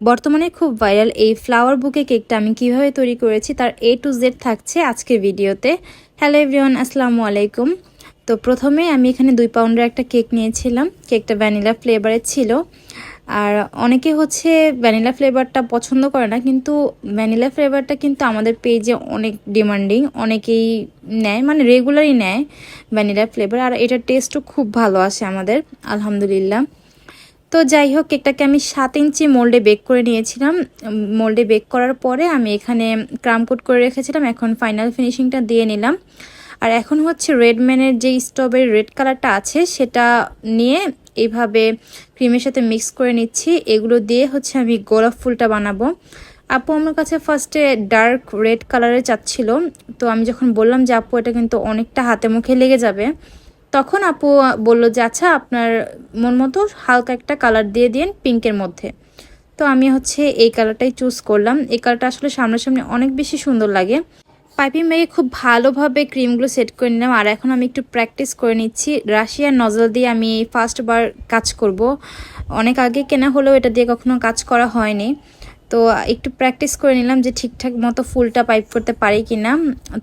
বর্তমানে খুব ভাইরাল এই ফ্লাওয়ার বুকে কেকটা আমি কীভাবে তৈরি করেছি তার এ টু জেড থাকছে আজকের ভিডিওতে। হ্যালো এভরিওয়ান আসসালামু আলাইকুম। তো প্রথমে আমি এখানে দুই পাউন্ডের একটা কেক নিয়েছিলাম। কেকটা ভ্যানিলা ফ্লেভারের ছিল। আর অনেকে হচ্ছে ভ্যানিলা ফ্লেভারটা পছন্দ করে না, কিন্তু ভ্যানিলা ফ্লেভারটা কিন্তু আমাদের পেজে অনেক ডিমান্ডিং অনেকেই নেয় মানে রেগুলারই নেয় ভ্যানিলা ফ্লেভার আর এটার টেস্টও খুব ভালো আসে আমাদের, আলহামদুলিল্লাহ। তো যাই হোক, কেকটাকে আমি সাত ইঞ্চি মোল্ডে বেক করে নিয়েছিলাম। মোল্ডে বেক করার পরে আমি এখানে ক্রাম কোট করে রেখেছিলাম। এখন ফাইনাল ফিনিশিংটা দিয়ে নিলাম। আর এখন হচ্ছে রেডম্যানের যে স্ট্রবেরি রেড কালারটা আছে, সেটা নিয়ে এইভাবে ক্রিমের সাথে মিক্স করে নিচ্ছি। এগুলো দিয়ে হচ্ছে আমি গোলাপ ফুলটা বানাবো। আপু আমার কাছে ফার্স্টে ডার্ক রেড কালারে চাচ্ছিল। তো আমি যখন বললাম যে, আপু, এটা কিন্তু অনেকটা হাতে মুখে লেগে যাবে। তখন আপু বলল যে আচ্ছা আপনার মন মতো হালকা একটা কালার দিয়ে দিন পিঙ্কের মধ্যে। তো আমি হচ্ছে এই কালারটাই চুজ করলাম। এই কালারটা আসলে সামনাসামনি অনেক বেশি সুন্দর লাগে। পাইপিং ব্যাগে খুব ভালোভাবে ক্রিমগুলো সেট করে নিলাম। আর এখন আমি একটু প্র্যাকটিস করে নিচ্ছি। রাশিয়ার নজল দিয়ে আমি ফার্স্টবার কাজ করব। অনেক আগে কেনা হলেও এটা দিয়ে কখনো কাজ করা হয়নি। তো একটু প্র্যাকটিস করে নিলাম যে ঠিকঠাক মতো ফুলটা পাইপ করতে পারি কি না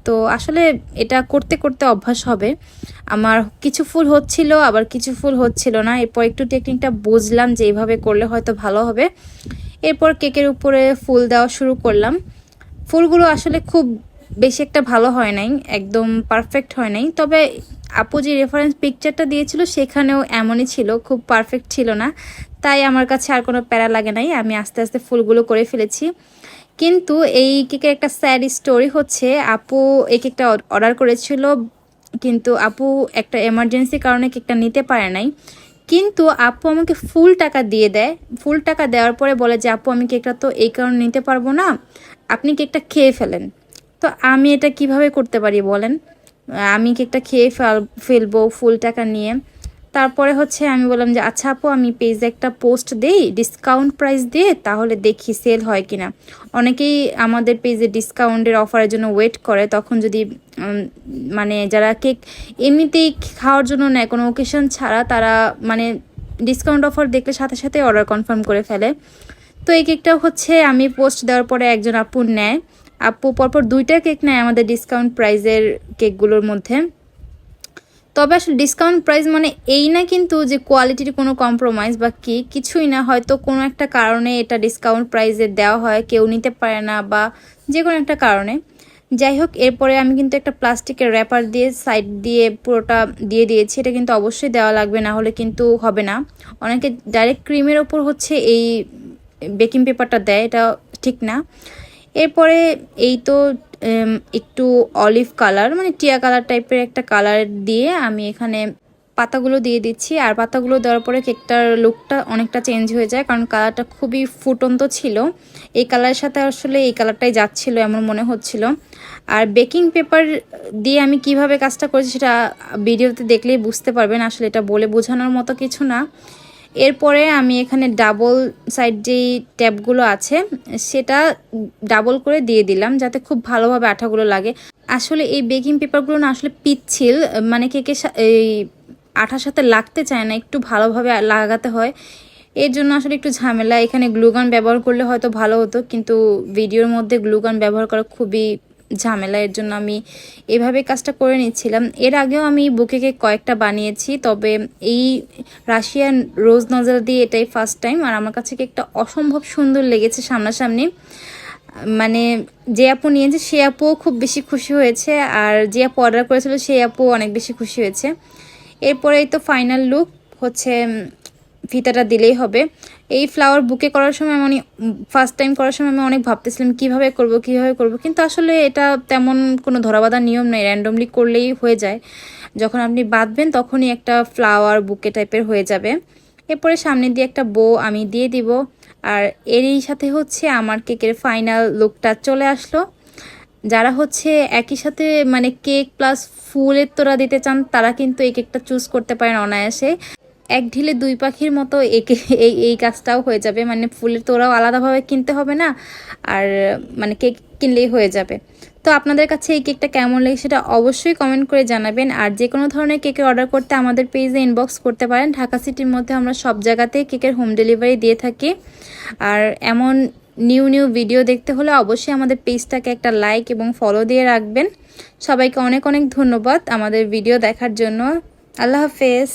তো আসলে এটা করতে করতে অভ্যাস হবে। আমার কিছু ফুল হচ্ছিল, আবার কিছু ফুল হচ্ছিল না। এরপর একটু টেকনিকটা বুঝলাম যে এইভাবে করলে হয়তো ভালো হবে। এরপর কেকের উপরে ফুল দেওয়া শুরু করলাম। ফুলগুলো আসলে খুব বেশি একটা ভালো হয় নাই, একদম পারফেক্ট হয় নাই। তবে আপু যে রেফারেন্স পিকচারটা দিয়েছিল সেখানেও এমনই ছিল, খুব পারফেক্ট ছিল না। তাই আমার কাছে আর কোনো প্যারা লাগে নাই, আমি আস্তে আস্তে ফুলগুলো করে ফেলেছি। কিন্তু এই কেকের একটা স্যাড স্টোরি হচ্ছে, আপু এই কেকটা অর্ডার করেছিল, কিন্তু আপু একটা এমার্জেন্সি কারণে কেকটা নিতে পারে নাই। কিন্তু আপু আমাকে ফুল টাকা দিয়ে দেয়, ফুল টাকা দেওয়ার পরে বলে যে, আপু, আমি কেকটা তো এই কারণে নিতে পারব না, আপনি কেকটা খেয়ে ফেলেন। তো আমি এটা কীভাবে করতে পারি বলেন? আমি কেকটা খেয়ে ফেল, ফেলব ফুল টাকা নিয়ে? তারপরে হচ্ছে আমি বললাম যে আচ্ছা আপু, আমি পেজে একটা পোস্ট দেই ডিসকাউন্ট প্রাইস দিয়ে, তাহলে দেখি সেল হয় কিনা। অনেকেই আমাদের পেজে ডিসকাউন্টের অফারের জন্য ওয়েট করে, তখন যদি মানে যারা কেক এমনিতেই খাওয়ার জন্য নেয়, কোনো ওকেশন ছাড়া তারা মানে ডিসকাউন্ট অফার দেখলে সাথে সাথে অর্ডার কনফার্ম করে ফেলে। তো এই কেকটা হচ্ছে আমি পোস্ট দেওয়ার পরে একজন আপু নেয়। আপু, পরপর দুইটা কেক নেয় আমাদের ডিসকাউন্ট প্রাইজের কেকগুলোর মধ্যে। তবে আসলে ডিসকাউন্ট প্রাইস মানে এই না কিন্তু যে কোয়ালিটির কোনো কম্প্রোমাইজ বা কি, কিছুই না। হয়তো কোনো একটা কারণে এটা ডিসকাউন্ট প্রাইসে দেওয়া হয়, কেউ নিতে পারে না বা যে কোনো একটা কারণে। যাই হোক, এরপরে আমি কিন্তু একটা প্লাস্টিকের র্যাপার দিয়ে সাইড দিয়ে পুরোটা দিয়ে দিয়েছি। এটা কিন্তু অবশ্যই দেওয়া লাগবে, না হলে কিন্তু হবে না। অনেকে ডাইরেক্ট ক্রিমের ওপর হচ্ছে এই বেকিং পেপারটা দেয়, এটা ঠিক না। এরপরে এই তো একটু অলিভ কালার মানে টিয়া কালার টাইপের একটা কালার দিয়ে আমি এখানে পাতাগুলো দিয়ে দিচ্ছি। আর পাতাগুলো দেওয়ার পরে কেকটার লুকটা অনেকটা চেঞ্জ হয়ে যায়, কারণ কালারটা খুবই ফুটন্ত ছিল। এই কালারের সাথে আসলে এই কালারটাই যাচ্ছিল এমন মনে হচ্ছিল। আর বেকিং পেপার দিয়ে আমি কীভাবে কাজটা করেছি সেটা ভিডিওতে দেখলেই বুঝতে পারবেন। আসলে এটা বলে বোঝানোর মতো কিছু না। এরপরে আমি এখানে ডাবল সাইড যেই ট্যাপগুলো আছে, সেটা ডাবল করে দিয়ে দিলাম যাতে খুব ভালোভাবে আঠাগুলো লাগে। আসলে এই বেকিং পেপারগুলো না আসলে পিচ্ছিল মানে কেকে এই আঠার সাথে লাগতে চায় না, একটু ভালোভাবে লাগাতে হয়। এর জন্য আসলে একটু ঝামেলা, এখানে গ্লুগান ব্যবহার করলে হয়তো ভালো হতো, কিন্তু ভিডিওর মধ্যে গ্লুগান ব্যবহার করা খুবই ঝামেলা, এর জন্য আমি এভাবে কাজটা করে নিচ্ছিলাম। এর আগেও আমি বুকে কেক কয়েকটা বানিয়েছি, তবে এই রাশিয়ান রোজ নজল দিয়ে এটাই ফার্স্ট টাইম আর আমার কাছে কেকটা অসম্ভব সুন্দর লেগেছে সামনাসামনি। মানে যে আপু নিয়েছে, সে আপুও খুব বেশি খুশি হয়েছে, আর যে আপু অর্ডার করেছিল, সে আপু অনেক বেশি খুশি হয়েছে। এরপরেই তো ফাইনাল লুক হচ্ছে ফিতাটা দিলেই হবে। এই ফ্লাওয়ার বুকে করার সময় আমি ফার্স্ট টাইম করার সময় আমি অনেক ভাবতেছিলাম কীভাবে করব কীভাবে করব। কিন্তু আসলে এটা তেমন কোনো ধরাবাধা নিয়ম নেই র্যান্ডমলি করলেই হয়ে যায়। যখন আপনি বাঁধবেন তখনই একটা ফ্লাওয়ার বুকে টাইপের হয়ে যাবে। এরপরে সামনে দিয়ে একটা বো আমি দিয়ে দিব। আর এরই সাথে হচ্ছে আমার কেকের ফাইনাল লুকটা চলে আসলো। যারা হচ্ছে একই সাথে মানে কেক প্লাস ফুলের তোরা দিতে চান, তারা কিন্তু এই কেকটা চুজ করতে পারেন অনায়াসে। এক ঢিলে দুই পাখির মতো একে, এই এই কাজটাও হয়ে যাবে। মানে ফুলের তোরাও আলাদাভাবে কিনতে হবে না, আর মানে কেক কিনলেই হয়ে যাবে। তো আপনাদের কাছে এই কেকটা কেমন লাগে সেটা অবশ্যই কমেন্ট করে জানাবেন, আর যে কোনো ধরনের কেকের অর্ডার করতে আমাদের পেজে ইনবক্স করতে পারেন। ঢাকা সিটির মধ্যে আমরা সব জায়গাতেই কেকের হোম ডেলিভারি দিয়ে থাকি। আর এমন নিউ নিউ ভিডিও দেখতে হলে অবশ্যই আমাদের পেজটাকে একটা লাইক এবং ফলো দিয়ে রাখবেন। সবাইকে অনেক অনেক ধন্যবাদ আমাদের ভিডিও দেখার জন্য। আল্লাহ হাফেজ।